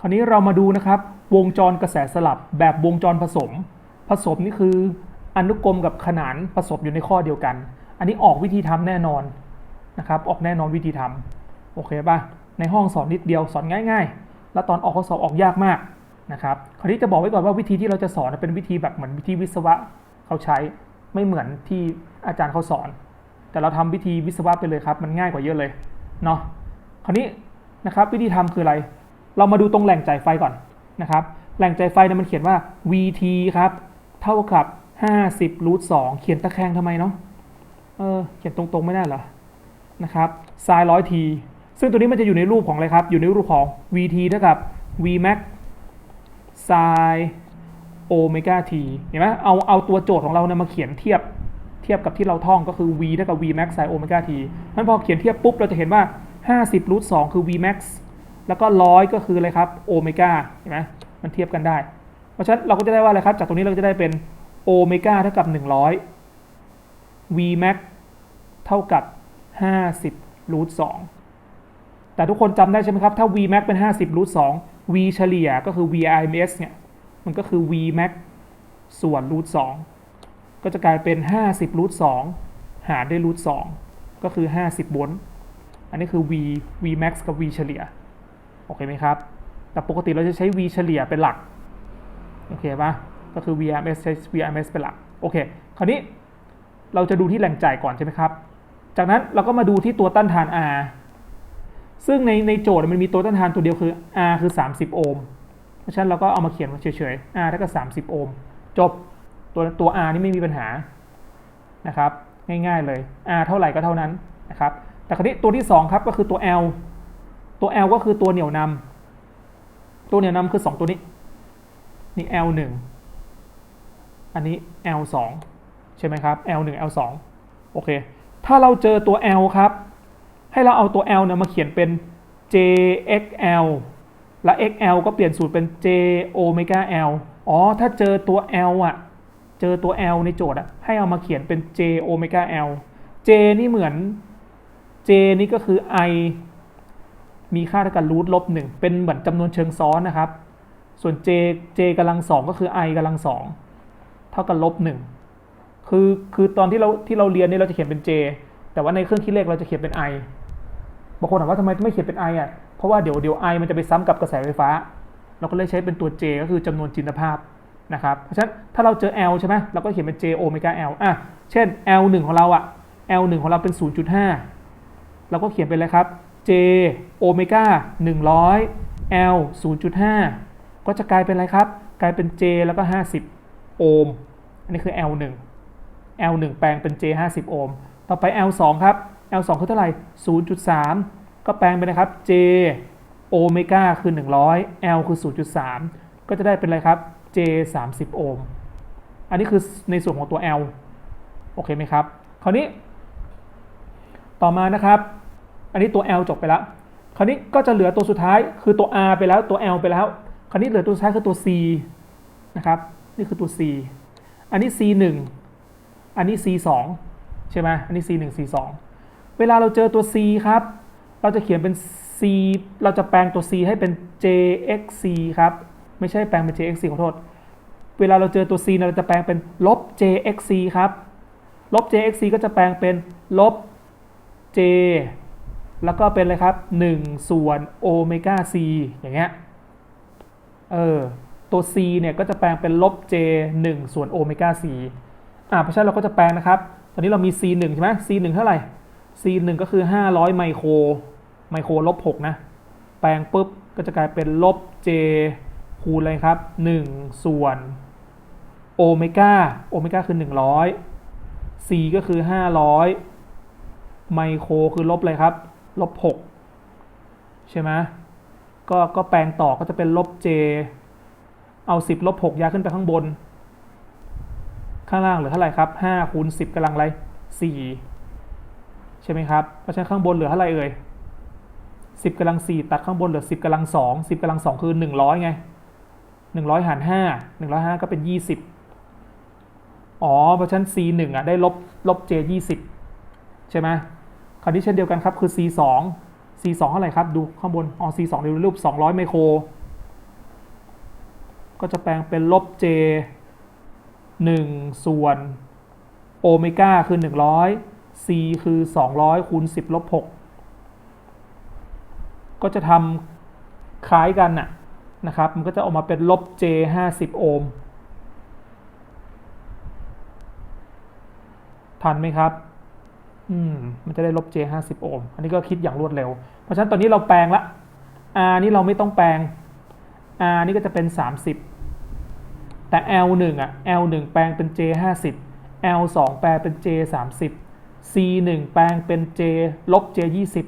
คราวนี้เรามาดูนะครับ วงจรกระแสสลับแบบวงจรผสม ผสมนี่คืออนุกรมกับขนานผสมอยู่ในข้อเดียวกัน อันนี้ออกวิธีทำแน่นอนนะครับ ออกแน่นอนวิธีทำโอเคป่ะ ในห้องสอนนิดเดียวสอนง่าย ๆ แล้วตอนออกข้อสอบออกยากมากนะครับคราวนี้จะบอกไว้ก่อนว่าวิธีที่เราจะสอนเป็นวิธีแบบเหมือนวิธีวิศวะเขาใช้ไม่เหมือนที่อาจารย์เขาสอน แต่เราทำวิธีวิศวะไปเลยครับ มันง่ายกว่าเยอะเลยเนาะคราวนี้นะครับวิธีทำคืออะไร เรามาดูตรงแหล่งจ่ายไฟก่อนนะครับ แหล่งจ่ายไฟเนี่ยมันเขียนว่า VT ครับ เท่ากับ 50รูท2เขียนตะแคงทำไมเนาะ เออ เขียนตรงๆไม่ได้เหรอ นะครับไซน์ร้อยทีซึ่งตัวนี้มันจะอยู่ในรูปของอะไรครับ อยู่ในรูปของ VT เท่ากับ Vmax ไซน์โอเมก้า t เห็นไหมเอาเอาตัวโจทย์ของเราเนี่ยมาเขียนเทียบเทียบกับที่เราท่องก็คือ v เท่ากับ vmax sin โอเมก้า t นั้นพอเขียนเทียบปุ๊บเราจะเห็นว่า 50รูท2คือ vmax แล้วก็ร้อยก็คืออะไรครับโอเมก้าเห็นไหมมันเทียบกันได้ เพราะฉะนั้นเราก็จะได้ว่าอะไรครับ จากตรงนี้เราก็จะได้เป็นโอเมก้าเท่ากับ 100 vmax เท่ากับ 50รูท2แต่ทุกคนจำได้ใช่ไหมครับ ถ้า vmax เป็น 50รูท2 v เฉลี่ยก็คือ vims เนี่ย มันก็คือ vmax ส่วนรูท2ก็จะกลายเป็น 50รูท2หารด้วยรูท2ก็คือ 50โวลต์อันนี้คือ v vmax กับ v เฉลี่ย โอเคไหมครับ แต่ปกติเราจะใช้ v เฉลี่ยเป็นหลัก โอเคปะก็คือ VRMS ใช้ VRMS เป็นหลัก โอเค คราวนี้เราจะดูที่แหล่งจ่ายก่อนใช่ไหมครับ จากนั้นเราก็มาดูที่ตัวต้านทาน R ซึ่งในในโจทย์มันมีตัวต้านทานตัวเดียวคือ R คือ 30 โอห์ม เพราะฉะนั้นเราก็เอามาเขียนมาเฉยๆ R เท่ากับ30 โอห์ม จบ ตัวตัว R นี่ไม่มีปัญหา นะครับ ง่ายๆเลย R เท่าไหร่ก็เท่านั้นนะครับ แต่คราวนี้ตัวที่ 2 ครับก็คือตัว L ตัว L ก็คือตัวเหนี่ยวนำตัวเหนี่ยวนำคือ 2 ตัวนี้ นี่ L 1อันนี้ L 2ใช่ไหมครับ L 1 L 2โอเค ถ้าเราเจอตัว L ครับ ให้เราเอาตัว L เนี่ยมาเขียนเป็น JXL และ XL ก็เปลี่ยนสูตรเป็น J omega L อ๋อ ถ้าเจอตัว L อะ เจอตัว L ในโจทย์อะ ให้เอามาเขียนเป็น J omega L J นี่เหมือน J นี่ก็คือ I มีค่าเท่ากับรูทลบหนึ่งเป็นเหมือนจำนวนเชิงซ้อนนะครับ ส่วน j j กำลังสองก็คือ i กำลังสองเท่ากับลบหนึ่งคือคือตอนที่เราที่เราเรียนนี่เราจะเขียนเป็น j แต่ว่าในเครื่องคิดเลขเราจะเขียนเป็น i บางคนถามว่าทำไมไม่เขียนเป็น i อะเพราะว่าเดี๋ยวเดี๋ยว i มันจะไปซ้ำกับกระแสไฟฟ้า เราก็เลยใช้เป็นตัว j ก็คือจำนวนจินตภาพนะครับเพราะฉะนั้นถ้าเราเจอ l ใช่ไหมเราก็เขียนเป็น j โอเมก้า l อะเช่น l 1ของเราอะ l 1ของเราเป็น 0.5 เราก็เขียนเป็นอะไรครับ j โอเมก้า100 l 0.5 ก็จะกลายเป็นอะไรครับ กลายเป็น j แล้วก็ 50 โอห์ม อันนี้คือ l 1 l 1แปลงเป็น j 50 โอห์ม ต่อไป l 2ครับ l 2คือเท่าไหร่ 0.3 ก็แปลงเป็นนะครับ j โอเมก้าคือ 100 l คือ 0.3 ก็จะได้เป็นอะไรครับ j 30 โอห์ม อันนี้คือในส่วนของตัว l โอเคไหมครับ คราวนี้ ต่อมานะครับ อันนี้ตัว L จบไปแล้ว คราวนี้ก็จะเหลือตัวสุดท้ายคือตัว R ไปแล้วตัว L ไปแล้ว คราวนี้เหลือตัวสุดท้ายคือตัว C นะครับ นี่คือตัว C อันนี้ C 1อันนี้ C 2ใช่ไหมอันนี้ C 1 C 2เวลาเราเจอตัว C ครับ เราจะเขียนเป็น C เราจะแปลงตัว C ให้เป็น JXC ครับ ไม่ใช่แปลงเป็น JXC ขอโทษ เวลาเราเจอตัว C เราจะแปลงเป็นลบ JXC ครับ ลบ JXC ก็จะแปลงเป็นลบ J แล้วก็เป็นอะไรครับ 1 ส่วนโอเมก้า C อย่างเงี้ย เออ ตัว C เนี่ยก็จะแปลงเป็นลบ J 1 ส่วนโอเมก้า C อ่าเพราะฉะนั้นเราก็จะแปลงนะครับ ตอนนี้เรามี C 1ใช่ไหม C 1เท่าไหร่ C 1ก็คือ 500 ไมโคร ไมโครลบ 6 นะ แปลงปุ๊บ ก็จะกลายเป็นลบ J คูณอะไรครับ 1 ส่วนโอเมก้า โอเมก้าคือ 100 C ก็คือ 500 ไมโครคือลบอะไรครับ ลบหกใช่ไหมก็ก็แปลงต่อก็จะเป็นลบ j เอาสิบลบหกย้ายขึ้นไปข้างบน ข้างล่างเหลือเท่าไหร่ครับห้าคูณสิบกำลังอะไรสี่ใช่ไหมครับเพราะฉะนั้นข้างบนเหลือเท่าไหร่เอ่ยสิบกำลังสี่ตัดข้างบนเหลือสิบกำลังสองสิบกำลังสองคือหนึ่งร้อยไงหนึ่งร้อยหารห้าหนึ่งร้อยห้าก็เป็นยี่สิบอ๋อเพราะฉะนั้น c หนึ่งอะได้ลบลบ j ยี่สิบใช่ไหม ราวนี้เช่นเดียวกันครับคือ C 2 C 2 เท่าไหร่ครับ ดูข้างบน อ๋อ C 2เดี๋ยวรูป 200 ไมโคร ก็จะแปลงเป็นลบ j 1 ส่วนโอเมก้าคือ 100 c คือ 200 คูณ 10 ลบ 6 ก็จะทำคล้ายกันน่ะนะครับ มันก็จะออกมาเป็นลบ j 50 โอห์ม ทันไหมครับ อืมมันจะได้ลบ j 50โอห์มอันนี้ก็คิดอย่างรวดเร็ว เพราะฉะนั้นตอนนี้เราแปลงละ r นี่เราไม่ต้องแปลง r นี่ก็จะเป็น 30 แต่ l 1อะ l 1แปลงเป็น j 50 l 2แปลงเป็น j 30 c 1แปลงเป็น j ลบ j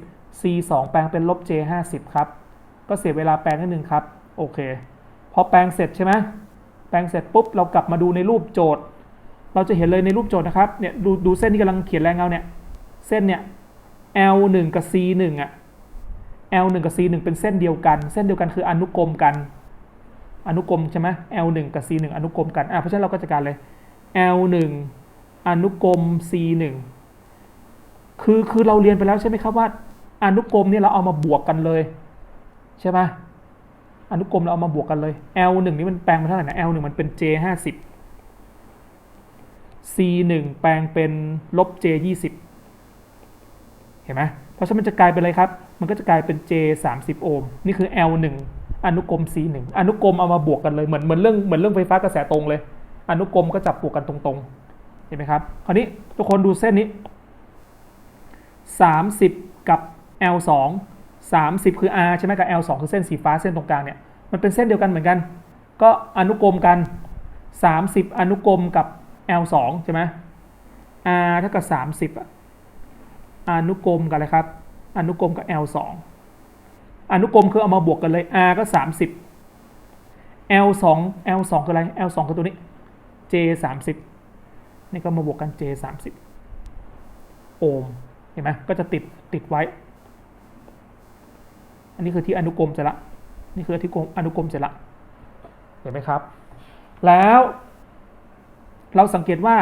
20 c 2แปลงเป็นลบ j 50ครับ ก็เสียเวลาแปลงนิดนึงครับ โอเค พอแปลงเสร็จใช่ไหมแปลงเสร็จปุ๊บเรากลับมาดูในรูปโจทย์ เราจะเห็นเลยในรูปโจทย์นะครับ เนี่ยดูดูเส้นที่กำลังเขียนแรงเงาเนี่ย เส้นเนี่ย L 1กับ C 1อะ L 1กับ C 1เป็นเส้นเดียวกัน เส้นเดียวกันคืออนุกรมกัน อนุกรมใช่ไหม L 1กับ C 1อนุกรมกัน อะ เพราะฉะนั้นเราก็จัดการเลย L 1อนุกรม C 1คือ คือเราเรียนไปแล้วใช่ไหมครับว่า อนุกรมเนี่ยเราเอามาบวกกันเลย ใช่ไหมอนุกรมเราเอามาบวกกันเลย L 1นี่มันแปลงมาเท่าไหร่นะ L 1มันเป็น J 50 C 1แปลงเป็นลบ J 20 ห็นไหมเพราะฉะนั้นมันจะกลายเป็นอะไรครับ มันก็จะกลายเป็น J 30 โอห์ม นี่คือ L 1อนุกรม C 1อนุกรมเอามาบวกกันเลย เหมือนเหมือนเรื่องเหมือนเรื่องไฟฟ้ากระแสตรงเลย อนุกรมก็จับบวกกันตรงๆ เห็นไหมครับ คราวนี้ทุกคนดูเส้นนี้ 30 กับ L 2 30 คือ R ใช่ไหมกับ L 2คือเส้นสีฟ้าเส้นตรงกลางเนี่ย มันเป็นเส้นเดียวกันเหมือนกัน ก็อนุกรมกัน 30 อนุกรมกับ L 2ใช่ไหม R เท่ากับ 30อะ อนุกรมกันอะไรครับ อนุกรมกับ L 2อนุกรมคือเอามาบวกกันเลย R ก็ 30 L 2 L 2คืออะไร L 2คือตัวนี้ J 30นี่ก็มาบวกกัน J 30โอห์มเห็นไหมก็จะติดติดไว้ อันนี้คือที่อนุกรมเสร็จละ นี่คือที่อนุกรมเสร็จละ เห็นไหมครับ แล้วเราสังเกตว่า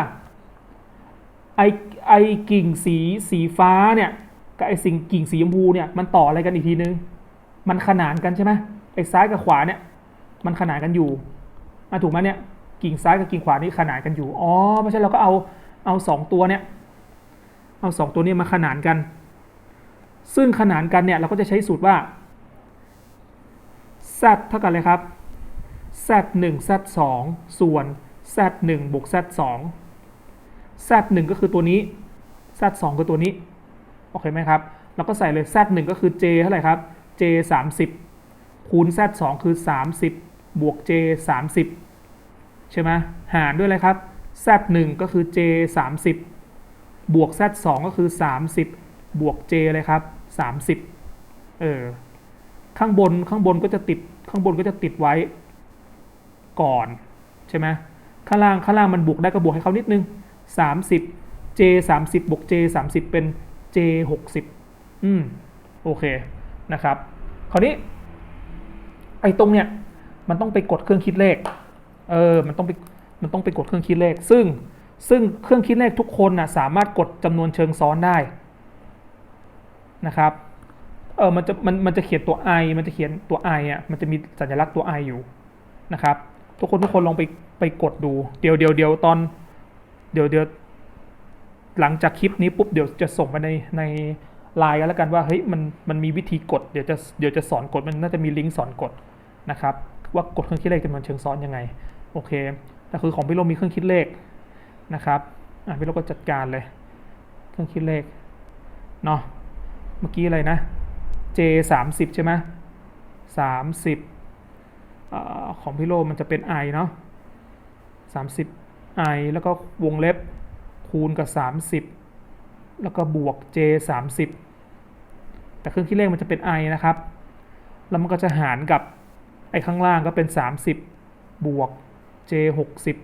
ไอไอกิ่งสีสีฟ้าเนี่ยกับไอสิ่งกิ่งสีชมพูเนี่ยมันต่ออะไรกันอีกทีนึง มันขนานกันใช่ไหมไอซ้ายกับขวาเนี่ยมันขนานกันอยู่อะถูกไหมเนี่ยกิ่งซ้ายกับกิ่งขวานี่ขนานกันอยู่อ๋อไม่ใช่เราก็เอาเอาสองตัวเนี่ยเอาสองตัวนี้มาขนานกัน ซึ่งขนานกันเนี่ยเราก็จะใช้สูตรว่า z เท่ากันเลยครับ z 1 z 2ส่วน z 1บวก z 2 z 1ก็คือตัวนี้ z 2คือตัวนี้ โอเคไหมครับเราก็ใส่เลย z 1ก็คือ j เท่าไหร่ครับ j 30คูณ z 2คือ 30 บวก j 30ใช่ไหมหารด้วยอะไรครับ z 1ก็คือ j 30บวก z 2ก็คือ 30 บวก j เลยครับ 30 เออ ข้างบนข้างบนก็จะติดข้างบนก็จะติดไว้ก่อน ใช่ไหมข้างล่างข้างล่างมันบวกได้ก็บวกให้เขานิดนึง 30 j 30บวก j 30เป็น j 60อืมโอเคนะครับ คราวนี้ ไอ้ตรงเนี้ยมันต้องไปกดเครื่องคิดเลข เออ มันต้องไป มันต้องไปกดเครื่องคิดเลข ซึ่ง ซึ่งเครื่องคิดเลขทุกคนนะสามารถกดจำนวนเชิงซ้อนได้นะครับ เออ มันจะ มัน มันจะเขียนตัว i มันจะเขียนตัว i อะ มันจะมีสัญลักษณ์ตัว i อยู่นะครับ ทุกคนทุกคนลองไป ไปกดดู เดี๋ยวเดี๋ยวเดี๋ยวตอน เดี๋ยวเดี๋ยวหลังจากคลิปนี้ปุ๊บเดี๋ยวจะส่งไปในในไลน์กันแล้วกันว่าเฮ้ยมันมันมีวิธีกดเดี๋ยวจะเดี๋ยวจะสอนกดมันน่าจะมีลิงก์สอนกดนะครับว่ากดเครื่องคิดเลขจำนวนเชิงซ้อนยังไงโอเคแต่คือของพี่โลมีเครื่องคิดเลขนะครับอะพี่โลก็จัดการเลย เครื่องคิดเลขเนาะเมื่อกี้อะไรนะ J 3 0ใช่ไหมสามสิบของพี่โลมันจะเป็น i เนาะสามสิบ i แล้วก็วงเล็บคูณกับสามสิบแล้วก็บวก j สามสิบแต่เครื่องคิดเลขมันจะเป็น i นะครับ แล้วมันก็จะหารกับไอ้ข้างล่างก็เป็นสามสิบบวก j หกสิบ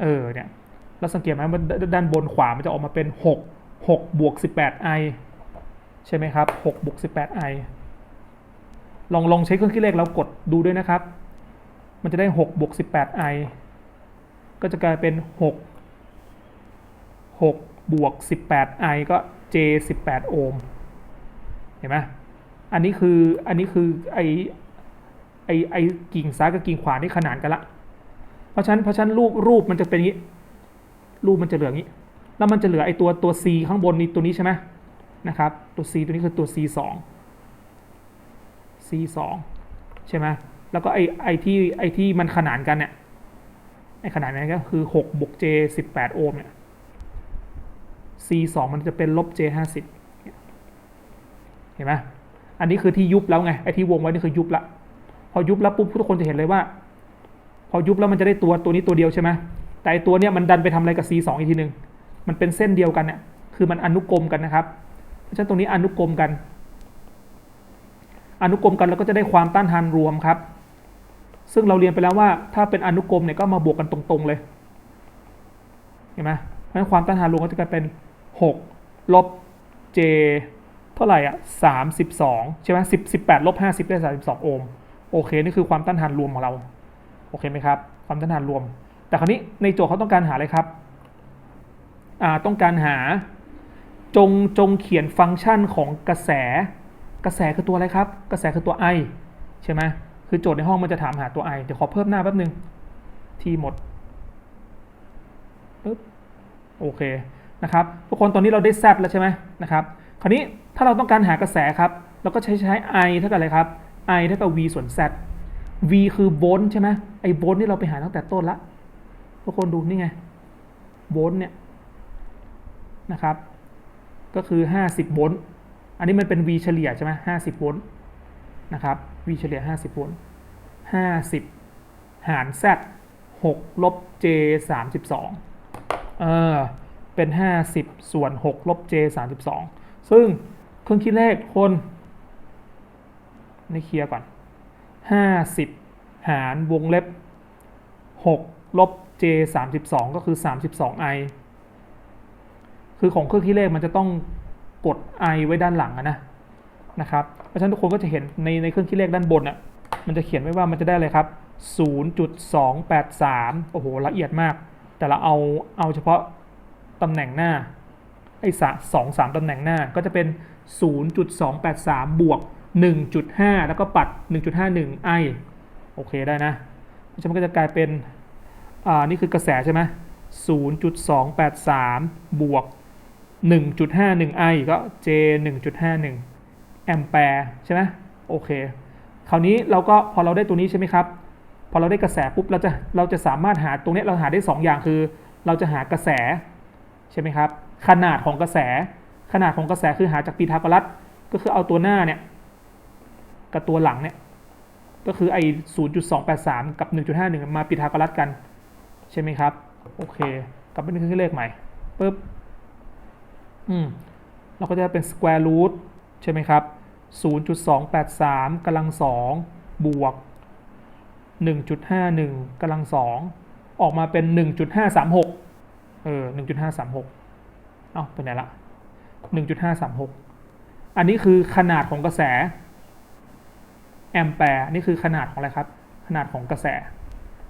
เออเนี่ยเราสังเกตไหมมันด้านบนขวา มันจะออกมาเป็นหก6บวก 18i ใช่ไหมครับ6บวก 18i ลองลองใช้เครื่องคิดเลขแล้วกดดูด้วยนะครับ มันจะได้6บวก 18i ก็จะกลายเป็น 6 6บวก 18i ก็ j 18โอห์ม เห็นไหมอันนี้คือ อันนี้คือไอไอไอกิ่งซ้ายกับกิ่งขวานี่ขนานกันละ เพราะฉะนั้น เพราะฉะนั้นรูปรูปมันจะเป็นอย่างนี้ รูปมันจะเหลืออย่างนี้ แล้วมันจะเหลือไอตัวตัว c ข้างบนนี้ตัวนี้ใช่ไหมนะครับ ตัว c ตัวนี้คือตัว c สอง c สองใช่ไหม แล้วก็ไอไอที่ไอที่มันขนานกันเนี่ยไอขนาดนั้นก็คือ6บวก j 18โอห์มเนี่ย c 2มันจะเป็นลบ j 50เห็นไหมอันนี้คือที่ยุบแล้วไงไอที่วงไว้นี่คือยุบละพอยุบแล้วปุ๊บทุกคนจะเห็นเลยว่า พอยุบแล้วมันจะได้ตัวตัวนี้ตัวเดียวใช่ไหมแต่ไอตัวเนี้ยมันดันไปทำอะไรกับ c 2อีกทีหนึ่งมันเป็นเส้นเดียวกันเนี่ยคือมันอนุกรมกันนะครับ เพราะฉะนั้นตรงนี้อนุกรมกัน อนุกรมกันแล้วก็จะได้ความต้านทานรวมครับ ซึ่งเราเรียนไปแล้วว่าถ้าเป็นอนุกรมเนี่ยก็มาบวกกันตรงๆเลย เห็นไหมเพราะฉะนั้นความต้านทานรวมก็จะกลายเป็น 6 ลบ j เท่าไหร่อะ32 ใช่ไหม10 18ลบ50 ได้ 32 โอห์ม โอเค นี่คือความต้านทานรวมของเรา โอเคไหมครับ ความต้านทานรวม แต่คราวนี้ในโจทย์เขาต้องการหาอะไรครับ อ่า ต้องการหาจงจงเขียนฟังก์ชันของกระแส กระแสคือตัวอะไรครับ กระแสคือตัว i ใช่ไหม คือโจทย์ในห้องมันจะถามหาตัว i เดี๋ยวขอเพิ่มหน้าแป๊บนึงที่หมดปึ๊บโอเคนะครับ ทุกคนตอนนี้เราได้ z แล้วใช่ไหมนะครับ คราวนี้ถ้าเราต้องการหากระแสครับเราก็ใช้ใช้ i เท่ากับอะไรครับ i เท่ากับ v ส่วน z v คือโวลต์ใช่ไหมไอ้โวลต์นี่เราไปหาตั้งแต่ต้นละทุกคนดูนี่ไงโวลต์เนี่ยนะครับ ก็คือ 50โวลต์อันนี้มันเป็น v เฉลี่ยใช่ไหม50โวลต์นะครับ v เฉลี่ย 50โวลต์ 50 หาร z 6 ลบ j 32เออเป็น 50 ส่วน 6 ลบ j 32 ซึ่งเครื่องคิดเลขคนนี่เคลียร์ก่อน 50 หารวงเล็บ 6 ลบ j 32 ก็คือ 32i คือของเครื่องคิดเลขมันจะต้องกด i ไว้ด้านหลังนะนะครับ เพราะฉะนั้นทุกคนก็จะเห็นในในเครื่องคิดเลขด้านบนอะ มันจะเขียนไว้ว่ามันจะได้อะไรครับ 0.283 โอ้โห ละเอียดมาก แต่เราเอาเอาเฉพาะตำแหน่งหน้าไอ้สะสองสามตำแหน่งหน้าก็จะเป็น 0.283 บวก 1.5 แล้วก็ปัด 1.51 ไอ โอเคได้นะเพราะฉะนั้นมันก็จะกลายเป็น อ่า นี่คือกระแสใช่ไหม0.283 บวก 1.51 ไอ ก็ J 1.51 แอมแปร์ใช่ไหมโอเค คราวนี้เราก็พอเราได้ตัวนี้ใช่ไหมครับ พอเราได้กระแสปุ๊บเราจะเราจะสามารถหาตรงนี้เราหาได้ 2 อย่างคือ เราจะหากระแสใช่ไหมครับ ขนาดของกระแส ขนาดของกระแสคือหาจากปีทากรัสก็คือเอาตัวหน้าเนี่ยกับตัวหลังเนี่ยก็คือไอ้0.283 กับ 1.51 มาปีทากรัสกัน ใช่ไหมครับ โอเค กลับไปนึกเลขใหม่ปุ๊บอืมเราก็จะเป็น square root ใช่ไหมครับ 0.283กำลัง2บวก 1.51กำลัง2ออกมาเป็น 1.536 เออ 1.536 เอ้าไปไหนละ 1.536 อันนี้คือขนาดของกระแส แอมแปร์นี่คือขนาดของอะไรครับ ขนาดของกระแส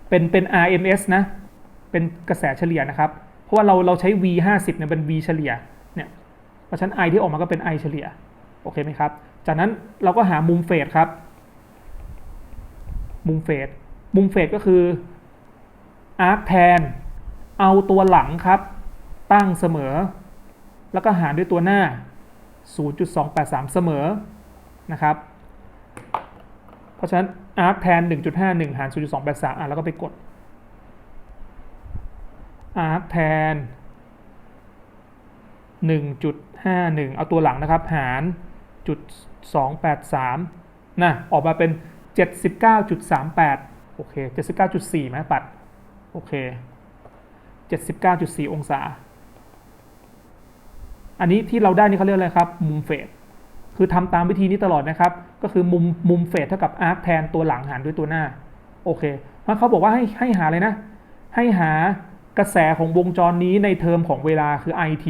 เป็นเป็น RMS นะ เป็นกระแสเฉลี่ยนะครับ เพราะว่าเราเราใช้ V 50เนี่ยเป็น V เฉลี่ย เนี่ย เพราะฉะนั้น I ที่ออกมาก็เป็น I เฉลี่ย โอเคไหมครับ จากนั้นเราก็หามุมเฟสครับ มุมเฟสมุมเฟสก็คืออาร์คแทน เอาตัวหลังครับ ตั้งเสมอ แล้วก็หารด้วยตัวหน้า 0.283 เสมอนะครับ เพราะฉะนั้น arc แทน 1.51 หาร 0.283 อะแล้วก็ไปกด arc แทน 1.51 เอาตัวหลังนะครับ หารจุด 283นะออกมาเป็น 79.38 โอเค 79.4ไหมปัด โอเค 79.4 องศา อันนี้ที่เราได้นี่เขาเรียกอะไรครับ มุมเฟสคือทำตามวิธีนี้ตลอดนะครับ ก็คือมุมมุมเฟสเท่ากับอาร์คแทนตัวหลังหารด้วยตัวหน้า โอเคเพราะเขาบอกว่าให้ให้หาเลยนะ ให้หากระแสของวงจรนี้ในเทอมของเวลาคือ IT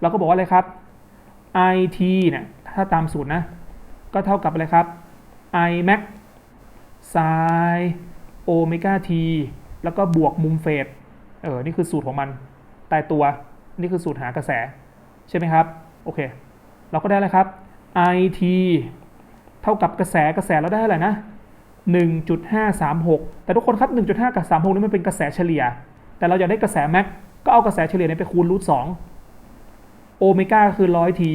เราก็บอกว่าอะไรครับ IT เนี่ย ถ้าตามสูตรนะ ก็เท่ากับอะไรครับ I max sin โอเมก้า t แล้วก็บวกมุมเฟสเออ นี่คือสูตรของมันตายตัว นี่คือสูตรหากระแส ใช่ไหมครับ โอเค เราก็ได้แล้วครับ IT เท่ากับกระแสกระแสเราได้อะไรนะ 1.536 แต่ทุกคนครับ 1.5 กับ 36 นี่มันเป็นกระแสเฉลี่ย แต่เราอยากได้กระแสแม็กก็เอากระแสเฉลี่ยนี้ไปคูณรูท2โอเมก้าคือ 100ที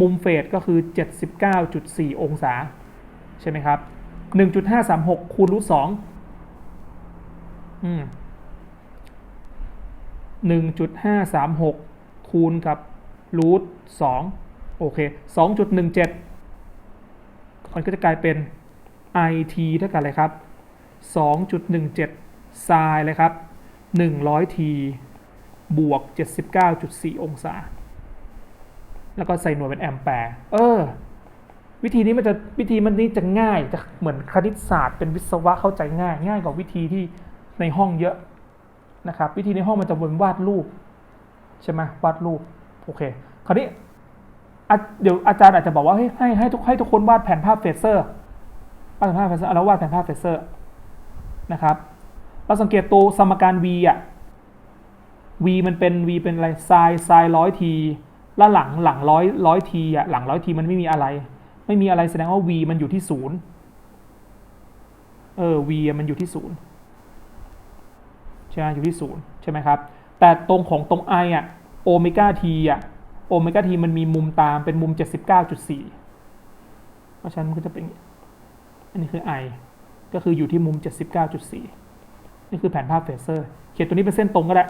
มุมเฟสก็คือ 79.4 องศา ใช่ไหมครับ 1.536 คูณรูท2อืม1.536 คูณกับรูท2โอเค 2.17 มันก็จะกลายเป็น IT เท่ากับอะไรครับ 2.17ไซน์เลยครับ 100 t บวก 79.4 องศา แล้วก็ใส่หน่วยเป็นแอมแปร์ เออ วิธีนี้มันจะวิธีมันนี้จะง่ายจะเหมือนคณิตศาสตร์เป็นวิศวะเข้าใจง่าย ง่ายกว่าวิธีที่ในห้องเยอะนะครับ วิธีในห้องมันจะวนวาดรูปใช่ไหมวาดรูปโอเค คราวนี้เดี๋ยวอาจารย์อาจจะบอกว่าให้ให้ให้ทุกให้ทุกคนวาดแผนภาพเฟเซอร์วาดแผนภาพเฟเซอร์แล้ววาดแผนภาพเฟเซอร์นะครับเราสังเกตตัวสมการ v อะ v มันเป็น v เป็นอะไรไซน์ไซน์ร้อยที แล้วหลังหลังร้อยร้อยทีอะหลังร้อยทีมันไม่มีอะไร ไม่มีอะไรแสดงว่า v มันอยู่ที่ศูนย์เออ v มันอยู่ที่ศูนย์ใช่ไหมอยู่ที่ศูนย์ใช่ไหมครับ แต่ตรงของตรง i อะโอเมก้าทีอะโอเมก้าทีมันมีมุมตามเป็นมุม 79.4 เพราะฉะนั้นมันก็จะเป็นอันนี้คือ i ก็คืออยู่ที่มุม 79.4 นี่คือแผนภาพเฟเซอร์ เขียนตัวนี้เป็นเส้นตรงก็ได้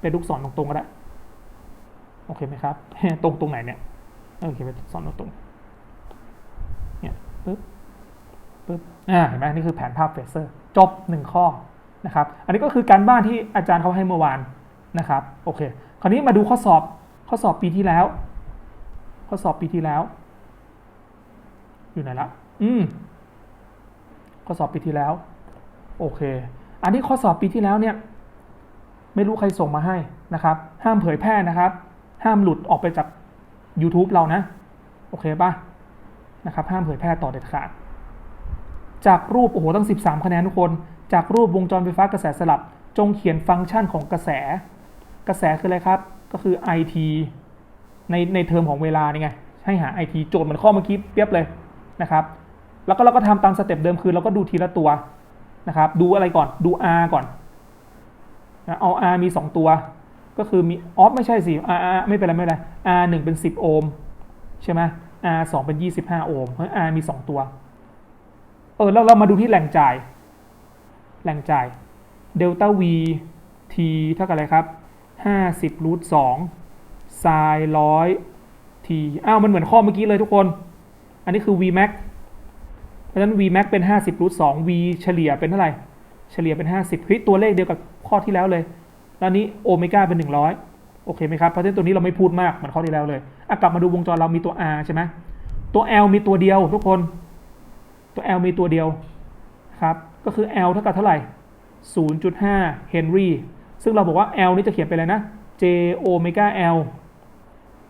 เป็นลูกศรตรงๆก็ได้ โอเคไหมครับ ตรงตรงไหนเนี่ยเอเขียนเป็นตรงเนี่ยปึ๊บปึ๊บอ่าเห็นไหมนี่คือแผนภาพเฟเซอร์จบหนึ่งข้อนะครับ อันนี้ก็คือการบ้านที่อาจารย์เขาให้เมื่อวานนะครับ โอเค คราวนี้มาดูข้อสอบข้อสอบปีที่แล้ว ข้อสอบปีที่แล้ว อยู่ไหนละอืมข้อสอบปีที่แล้ว โอเค อันนี้ข้อสอบปีที่แล้วเนี่ย ไม่รู้ใครส่งมาให้นะครับ ห้ามเผยแพร่นะครับ ห้ามหลุดออกไปจาก YouTube เรานะ โอเคป่ะนะครับ ห้ามเผยแพร่ต่อเด็ดขาด จากรูป โอ้โห ตั้ง 13 คะแนนทุกคน จากรูปวงจรไฟฟ้ากระแสสลับ จงเขียนฟังก์ชันของกระแส กระแสคืออะไรครับ ก็คือ IT ในในเทอมของเวลานี่ไง ให้หา IT โจทย์เหมือนข้อเมื่อกี้เปรียบเลยนะครับ แล้วก็เราก็ทำตามสเต็ปเดิมคือเราก็ดูทีละตัวนะครับ ดูอะไรก่อน ดู R ก่อน เอา R มี 2 ตัว ก็คือมีออฟไม่ใช่สิ R R ไม่เป็นไรไม่เป็นไร R 1เป็น 10 โอห์มใช่ไหม R 2เป็น 25 โอห์มเพราะ R มี 2 ตัว เออแล้วเรามาดูที่แหล่งจ่าย แหล่งจ่ายเดลต้า V T เท่ากับอะไรครับ 50รูท2ไซน์ร้อย T อ้าวมันเหมือนข้อเมื่อกี้เลยทุกคน อันนี้คือ V max เพราะฉะนั้น V max เป็น 50รูท2 V เฉลี่ยเป็นเท่าไหร่ เฉลี่ยเป็น 50เฮ้ยตัวเลขเดียวกับข้อที่แล้วเลย แล้วนี้โอเมก้าเป็น 100 โอเคไหมครับเพราะฉะนั้นตัวนี้เราไม่พูดมากเหมือนข้อที่แล้วเลยอะกลับมาดูวงจรเรามีตัว R ใช่ไหมตัว L มีตัวเดียวทุกคน ตัว L มีตัวเดียวครับก็คือ L เท่ากับเท่าไหร่ 0.5 เฮนรี่ซึ่งเราบอกว่า L นี่จะเขียนเป็นอะไรนะ J โอเมก้า L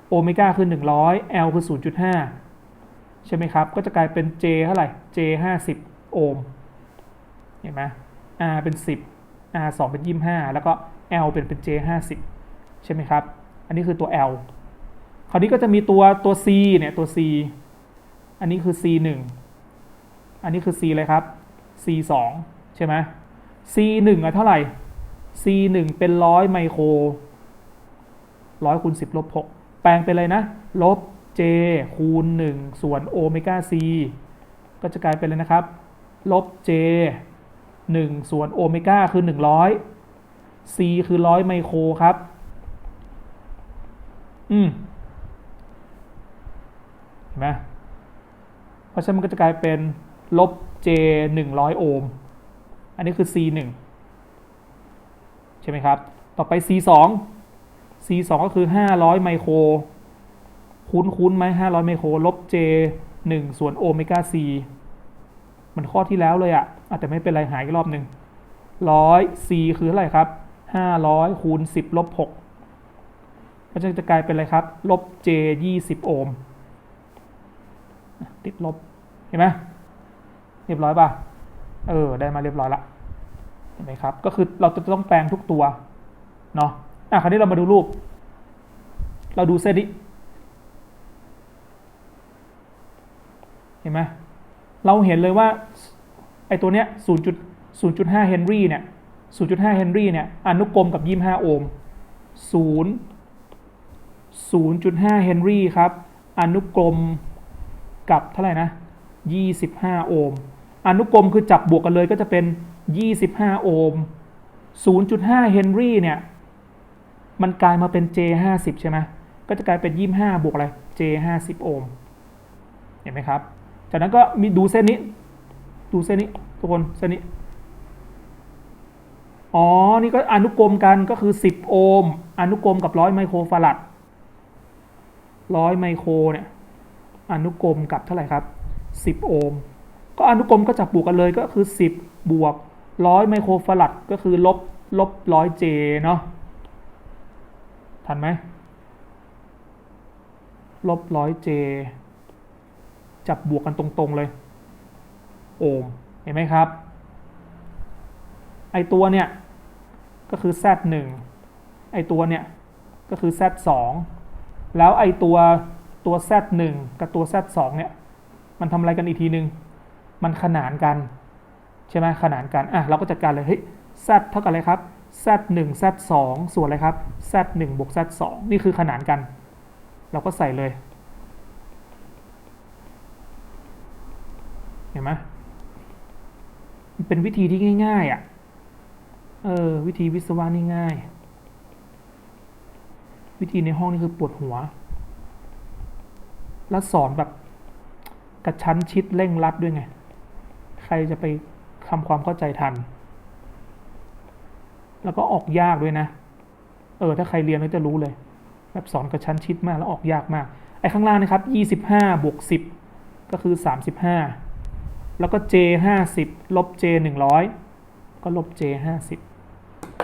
โอเมก้าคือ 100 L คือ 0.5 ใช่ไหมครับ ก็จะกลายเป็น J เท่าไหร่ J 50 โอห์มเห็นไหม R เป็น 10 R 2เป็น 25 แล้วก็ L เป็นเป็น J 50ใช่ไหมครับ อันนี้คือตัว L คราวนี้ก็จะมีตัวตัว C เนี่ยตัว C อันนี้คือ C 1อันนี้คือ C อะไรครับ C 2ใช่ไหม C 1อะเท่าไหร่ C 1เป็นร้อยไมโครร้อยคูณ10ลบ6แปลงเป็นเลยนะ ลบ J คูณ 1 ส่วนโอเมก้า C ก็จะกลายเป็นเลยนะครับ ลบ J 1 ส่วนโอเมก้าคือ 100 C คือร้อยไมโครครับ อืมเห็นไหมเพราะฉะนั้นมันก็จะกลายเป็นลบ J 100 โอห์ม อันนี้คือ C 1ใช่ไหมครับ ต่อไป C 2 C 2ก็คือ 500 ไมโคร คุ้นคุ้นไหม500 ไมโคร ลบ J 1ส่วนโอเมก้า C มันข้อที่แล้วเลยอะ่ะแต่ไม่เป็นไรหายอีกรอบหนึ่งร้อย C คือเท่าไหร่ครับ 500คูณ10ลบ6ก็จะกลายเป็นอะไรครับ ลบ J 20โอห์มติดลบ เห็นไหมเรียบร้อยป่ะ เออ ได้มาเรียบร้อยละเห็นไหมครับ ก็คือเราจะต้องแปลงทุกตัว เนาะอะคราวนี้เรามาดูรูป เราดูเส้นนี้เห็นไหมเราเห็นเลยว่า ไอตัวเนี้ย 0.0.5 เฮนรี่เนี่ย 0.5เฮนรี่เนี่ยอนุกรมกับ 25 โอห์ม0 0.5เฮนรี่ครับอนุกรมกับเท่าไหร่นะ 25 โอห์มอนุกรมคือจับบวกกันเลยก็จะเป็น 25 โอห์ม0.5เฮนรี่เนี่ยมันกลายมาเป็น J 50 ใช่ไหมก็จะกลายเป็น 25 บวกอะไร J 50 โอห์มเห็นไหมครับ จากนั้นก็มีดูเส้นนี้ ดูเส้นนี้ทุกคนเส้นนี้ อ๋อ นี่ก็อนุกรมกันก็คือ 10 โอห์ม อนุกรมกับ100ไมโครฟารัด100ไมโครเนี่ย อนุกรมกับเท่าไหร่ครับ 10 โอห์ม ก็อนุกรมก็จับบวกกันเลยก็คือ 10 บวก100ไมโครฟารัดก็คือลบลบ100 J เจเนาะ ทันไหมลบ100 J จับบวกกันตรงๆเลย โอห์ม เห็นไหมครับ ไอตัวเนี่ย ก็คือ Z1 ไอตัวเนี่ยก็คือ Z2 แล้วไอตัวตัว Z1 กับตัว Z2 เนี่ยมันทำอะไรกันอีกทีนึง มันขนานกัน ใช่ไหมขนานกัน อะ เราก็จัดการเลย เฮ้ย Z เท่ากับอะไรครับ Z1 Z2 ส่วนอะไรครับ Z1 บวก Z2 นี่คือขนานกัน เราก็ใส่เลย เห็นไหมเป็นวิธีที่ง่าย ๆอะ เออ วิธีวิศวะนี่ง่าย วิธีในห้องนี่คือปวดหัว แล้วสอนแบบกระชั้นชิดเร่งรัดด้วยไง ใครจะไปทำความเข้าใจทัน แล้วก็ออกยากด้วยนะ เออ ถ้าใครเรียนก็จะรู้เลย แบบสอนกระชั้นชิดมากแล้วออกยากมาก ไอ้ข้างล่างนะครับ 25บวก10 ก็คือ 35 แล้วก็ j 50ลบ j 100ก็ลบ j 50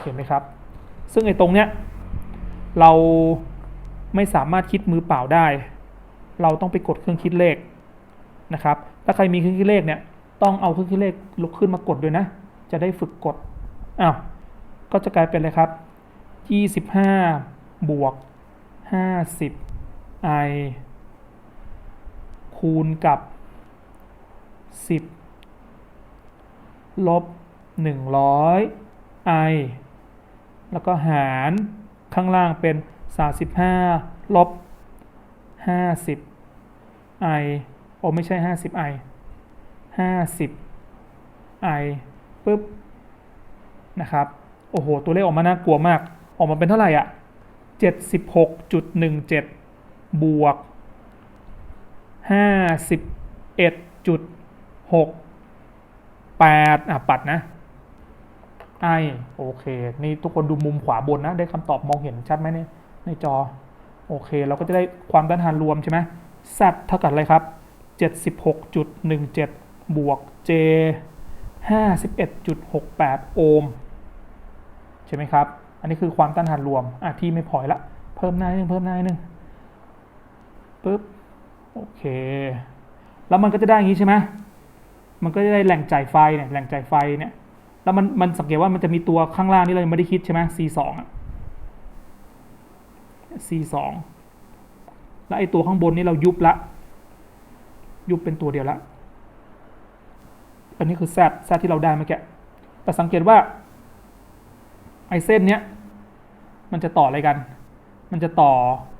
เห็นไหมครับ ซึ่งไอ้ตรงเนี้ยเราไม่สามารถคิดมือเปล่าได้ เราต้องไปกดเครื่องคิดเลขนะครับ ถ้าใครมีเครื่องคิดเลขเนี่ย ต้องเอาเครื่องคิดเลขลุกขึ้นมากดด้วยนะ จะได้ฝึกกด อ้าว ก็จะกลายเป็นอะไรครับ 25 บวก 50 i คูณกับ 10 ลบ 100 i แล้วก็หารข้างล่างเป็น 35 ลบ 50 i โอ้ไม่ใช่ 50 i 50 i ปึ๊บ นะครับ โอ้โห ตัวเลขออกมาน่ากลัวมาก ออกมาเป็นเท่าไหร่อะ 76.17 บวก 51.68อะ ปัดนะ ไอโอเค นี่ทุกคนดูมุมขวาบนนะ ได้คำตอบมองเห็นชัดไหมเนี่ยในจอ โอเค เราก็จะได้ความต้านทานรวมใช่ไหม Z เท่ากับอะไรครับ 76.17 บวก J 51.68 โอห์มใช่ไหมครับ อันนี้คือความต้านทานรวม อะที่ไม่พอละ เพิ่มหน้าหนึ่งเพิ่มหน้าหนึ่งปึ๊บ โอเค แล้วมันก็จะได้อย่างนี้ใช่ไหมมันก็จะได้แหล่งจ่ายไฟเนี่ย แหล่งจ่ายไฟเนี่ย แล้วมันมันสังเกตว่ามันจะมีตัวข้างล่างนี่เรายังไม่ได้คิดใช่ไหม C2 อะ C2 แล้วไอ้ตัวข้างบนนี่เรายุบละ ยุบเป็นตัวเดียวละ อันนี้คือ Z Z ที่เราได้เมื่อกี้แต่สังเกตว่า ไอ้เส้นเนี้ย มันจะต่ออะไรกัน มันจะต่อ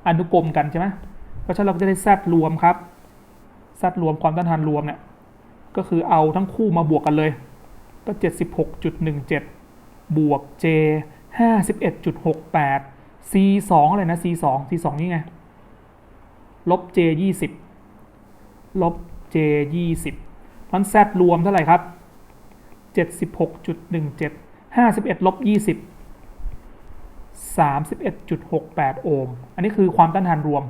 อนุกรมกันใช่ไหมเพราะฉะนั้นเราก็จะได้ Z รวมครับ Z รวมความต้านทานรวมเนี่ย ก็คือเอาทั้งคู่มาบวกกันเลย ก็ 76.17 บวก J 51.68 C 2อะไรนะ C 2 C 2นี่ไง ลบ J 20 ลบ J 20พัน Z รวมเท่าไหร่ครับ 76.17 51 ลบ 20 31.68 โอห์ม อันนี้คือความต้านทานรวม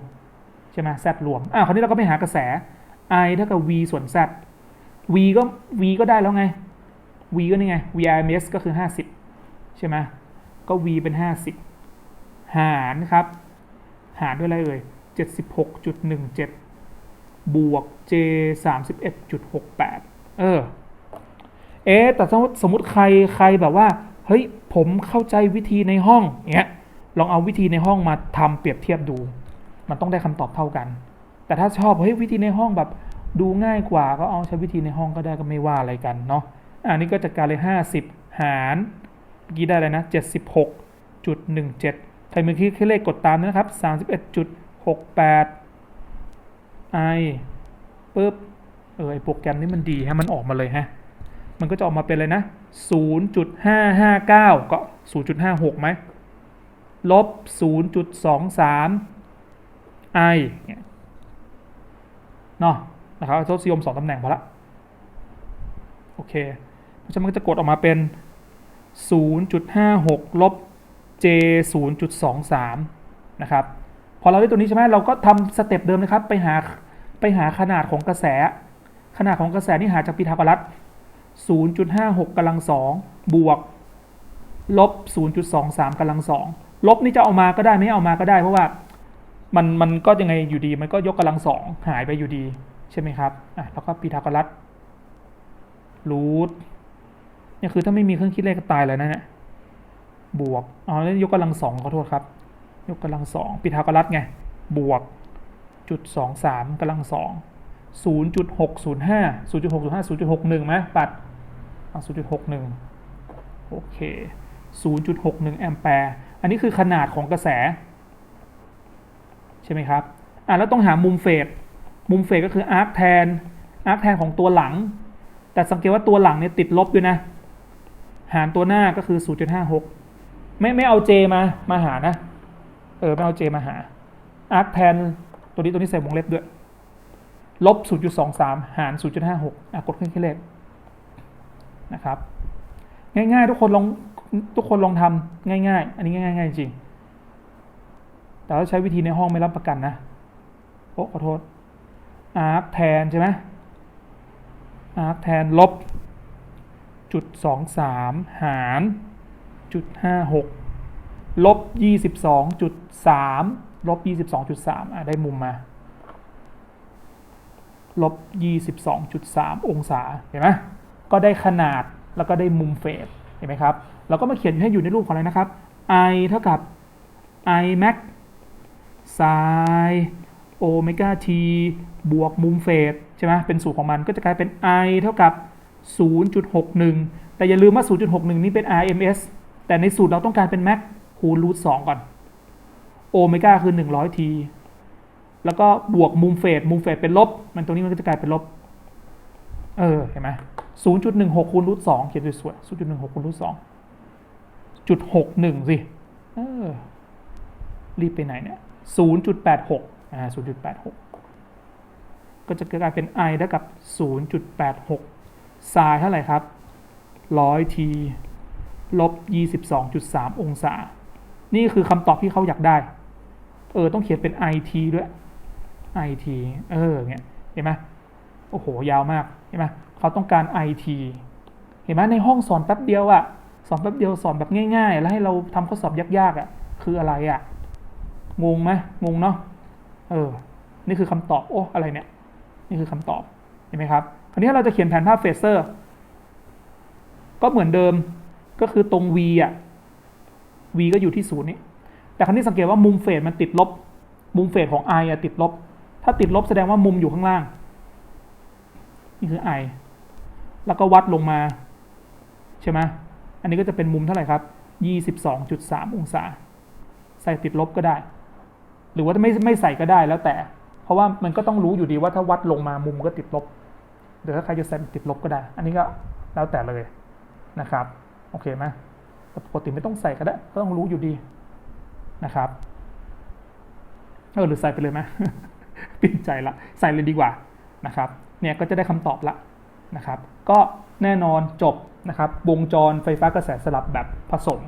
ใช่ไหม Z รวม อ่าคราวนี้เราก็ไปหากระแส I เท่ากับ V ส่วน Z V ก็ V ก็ได้แล้วไง V ก็นี่ไง VRMS ก็คือ 50 ใช่ไหมก็ V เป็น 50 หารครับ หารด้วยอะไรเอ่ย76.17 บวก J 31.68 เออ เอ๊แต่สมมติสมมติใครใครแบบว่า เฮ้ย ผมเข้าใจวิธีในห้องเงี้ย ลองเอาวิธีในห้องมาทำเปรียบเทียบดู มันต้องได้คำตอบเท่ากัน แต่ถ้าชอบ เฮ้ย วิธีในห้องแบบดูง่ายกว่าก็เอาใช้วิธีในห้องก็ได้ก็ไม่ว่าอะไรกันเนาะ อันนี้ก็จัดการเลย 50 หารเมื่อกี้ได้เลยนะ 76.17 ใครมือคลิกเลขกดตามนะครับ 31.68 i ปึ๊บ เออไอโปรแกรมนี้มันดีฮะ มันออกมาเลยฮะ มันก็จะออกมาเป็นเลยนะ 0.559 ก็ 0.56 ไหม ลบ 0.23 i เนี่ยเนาะนะครับทศนิยมสองตำแหน่งพอละ โอเค เพราะฉะนั้นมันก็จะกดออกมาเป็น 0.56 ลบ j 0.23 นะครับ พอเราได้ตัวนี้ใช่ไหมเราก็ทำสเต็ปเดิมนะครับ ไปหาไปหาขนาดของกระแส ขนาดของกระแสนี่หาจากพีทาโกรัส 0.56กำลังสองบวก ลบ 0.23กำลังสองลบนี่จะเอามาก็ได้ไม่เอามาก็ได้เพราะว่ามันมันก็ยังไงอยู่ดีมันก็ยกกำลังสองหายไปอยู่ดี ใช่ไหมครับอะแล้วก็พีทาโกรัสรูท เนี่ยคือถ้าไม่มีเครื่องคิดเลขก็ตายเลยนะเนี่ยบวกอ๋อแล้วยกกำลังสองขอโทษครับ ยกกำลังสองพีทากรัสไงบวกจุดสองสามกำลังสองศูนย์จุดหกศูนย์ห้าศูนย์จุดหกศูนย์ห้าศูนย์จุดหกหนึ่งไหมปัดศูนย์จุดหกหนึ่งโอเคศูนย์จุดหกหนึ่งแอมแปร์อันนี้คือขนาดของกระแส ใช่ไหมครับอะแล้วต้องหามุมเฟสมุมเฟสก็คืออาร์คแทนอาร์คแทนของตัวหลัง แต่สังเกตว่าตัวหลังเนี่ยติดลบด้วยนะ หารตัวหน้าก็คือ 0.56 ไม่ไม่เอา J มามาหานะ เออ ไม่เอา J มาหาอาร์คแทนตัวนี้ตัวนี้ใส่วงเล็บด้วย ลบ 0.23 หาร 0.56อะกดเครื่องคิดเลขนะครับ ง่ายๆ ทุกคนลองทุกคนลองทำง่าย ๆ อันนี้ง่ายๆจริงแต่ว่าใช้วิธีในห้องไม่รับประกันนะโอ้ขอโทษอาร์คแทนใช่ไหมอาร์คแทนลบ จุดสองสามหารจุดห้าหกลบยี่สิบสองจุดสามลบยี่สิบสองจุดสามอะได้มุมมาลบยี่สิบสองจุดสามองศาเห็นไหมก็ได้ขนาดแล้วก็ได้มุมเฟสเห็นไหมครับเราก็มาเขียนให้อยู่ในรูปของอะไรนะครับ i เท่ากับ i max ไซโอเมก้าทีบวกมุมเฟสใช่ไหมเป็นสูตรของมันก็จะกลายเป็น i เท่ากับ 0.61 แต่อย่าลืมว่า 0.61 นี้เป็น RMS แต่ในสูตรเราต้องการเป็น max คูณรูท2ก่อน โอเมก้าคือ 100 t แล้วก็บวกมุมเฟสมุมเฟสเป็นลบ มันตรงนี้มันก็จะกลายเป็นลบ เออ เห็นไหม0.16 คูณรูท2เขียนสวยๆ0.16 คูณรูท2จุด61 สิเออรีบไปไหนเนี่ย 0.86 อ่า 0.86 ก็จะกลายเป็น i เท่ากับ 0.86 ไซน์เท่าไหร่ครับ100 t ลบ 22.3 องศา นี่คือคำตอบที่เขาอยากได้ เออ ต้องเขียนเป็น it ด้วย it เออ เนี่ย เห็นไหมโอ้โห ยาวมาก เห็นไหมเขาต้องการ it เห็นไหมในห้องสอนแป๊บเดียวอะสอนแป๊บเดียวสอนแบบง่าย ๆ แล้วให้เราทำข้อสอบยากๆอะคืออะไรอะงงไหมงงเนาะ เออ นี่คือคำตอบ โอ้ อะไรเนี่ย นี่คือคำตอบ เห็นไหมครับ ราวนี้เราจะเขียนแผนภาพเฟเซอร์ ก็เหมือนเดิมก็คือตรง v อะ v ก็อยู่ที่ศูนย์นี้ แต่คราวนี้สังเกตว่ามุมเฟสมันติดลบ มุมเฟสของ i อะติดลบ ถ้าติดลบแสดงว่ามุมอยู่ข้างล่าง นี่คือ i แล้วก็วัดลงมา ใช่ไหมอันนี้ก็จะเป็นมุมเท่าไหร่ครับ 22.3 องศา ใส่ติดลบก็ได้ หรือว่าไม่ไม่ใส่ก็ได้แล้วแต่ เพราะว่ามันก็ต้องรู้อยู่ดีว่าถ้าวัดลงมามุมก็ติดลบ หรือถ้าใครจะใส่ติดลบก็ได้ อันนี้ก็แล้วแต่เลยนะครับ โอเคไหมแต่ปกติไม่ต้องใส่ก็ได้ ก็ต้องรู้อยู่ดีนะครับ เออหรือใส่ไปเลยไหมปลี่นใจละ ใส่เลยดีกว่านะครับ เนี่ยก็จะได้คำตอบละนะครับ ก็แน่นอนจบนะครับ วงจรไฟฟ้ากระแสสลับแบบผสม